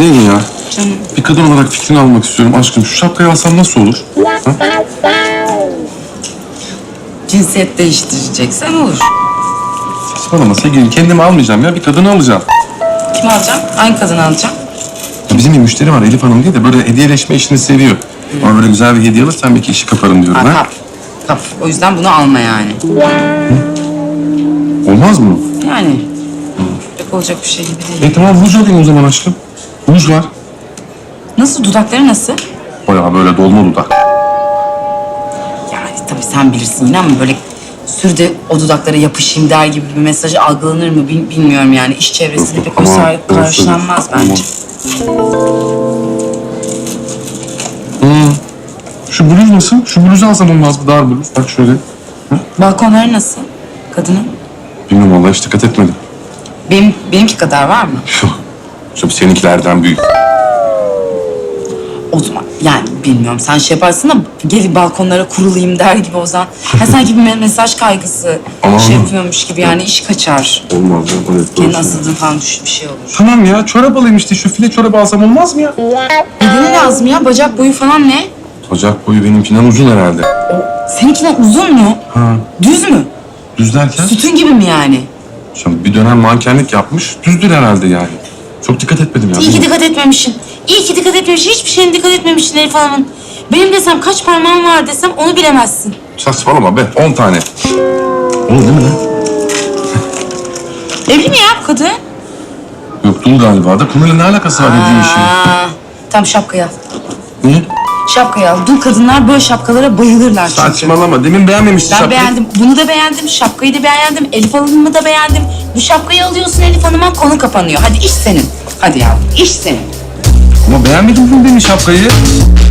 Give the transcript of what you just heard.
Mi ya? Bir kadın olarak fikrini almak istiyorum aşkım. Şu şapkayı alsam nasıl olur? Ha? Cinsiyet değiştireceksen olur. Saçmalama sevgilim. Kendimi almayacağım ya. Bir kadını alacağım. Kim alacağım? Hangi kadını alacağım? Ya bizim bir müşteri var Elif Hanım diye de böyle hediyeleşme işini seviyor. Ama böyle güzel bir hediye alırsan belki işi kaparım diyorum. Ha, Ha? kap. Kap. O yüzden bunu alma yani. Olmaz mı? Yani. Pek olacak bir şey gibi değil. E tamam ruj alayım o zaman aşkım. Ruj var. Nasıl? Dudakları nasıl? Bayağı böyle dolma dudak. Yani tabii sen bilirsin yine ama böyle sür de o dudaklara yapışayım der gibi bir mesaj algılanır mı bil- bilmiyorum yani. İş çevresinde pek sar- doğru karşılanmaz söylüyorsun. bence. Hmm. Şu bluz nasıl? Şu bluzu alsam olmaz mı? Dar bluz. Bak şöyle. Balkonları nasıl? Kadının? Bilmiyorum vallahi hiç dikkat etmedim. Benim, benimki kadar var mı? Yok. Şu seninkilerden büyük. O zaman yani bilmiyorum sen şey yaparsın da gelip balkonlara kurulayım der gibi o zaman. Ha, sanki bir me- mesaj kaygısı Ama- şey yapıyormuş gibi yani iş kaçar. Olmaz ya. Evet, Kendi doğru asıldığın falan düş bir şey olur. Tamam ya çorap alayım işte şu file çorabı alsam olmaz mı ya? Bedeni lazım ya bacak boyu falan ne? Bacak boyu benimkinden uzun herhalde. Seninkinden uzun mu? Ha. Düz mü? Düz derken? Sütun gibi mi yani? Şimdi bir dönem mankenlik yapmış. Düzdür herhalde yani. Çok dikkat etmedim ya. İyi ki dikkat etmemişsin. İyi ki dikkat etmemişsin. Hiçbir şeyine dikkat etmemişsin Elif Hanım'ın. Benim desem kaç parmağım var desem onu bilemezsin. Saçmalama be. 10 tane. Olur değil mi lan? Evli mi ya bu kadın? Yok dul galiba da. Konuyla ne alakası var dediğin işin? Aa, tam şapkayı al. Niye? Şapkayı al. Dul kadınlar böyle şapkalara bayılırlar çünkü. Saçmalama. Demin beğenmemiştin Ben şapkayı. beğendim. Bunu da beğendim. Şapkayı da beğendim. Elif Hanım'ı da beğendim. Bu şapkayı alıyorsun Elif Hanım'a konu kapanıyor. Hadi iş senin. Hadi yavrum iş senin. Ama beğenmedin mi demin şapkayı?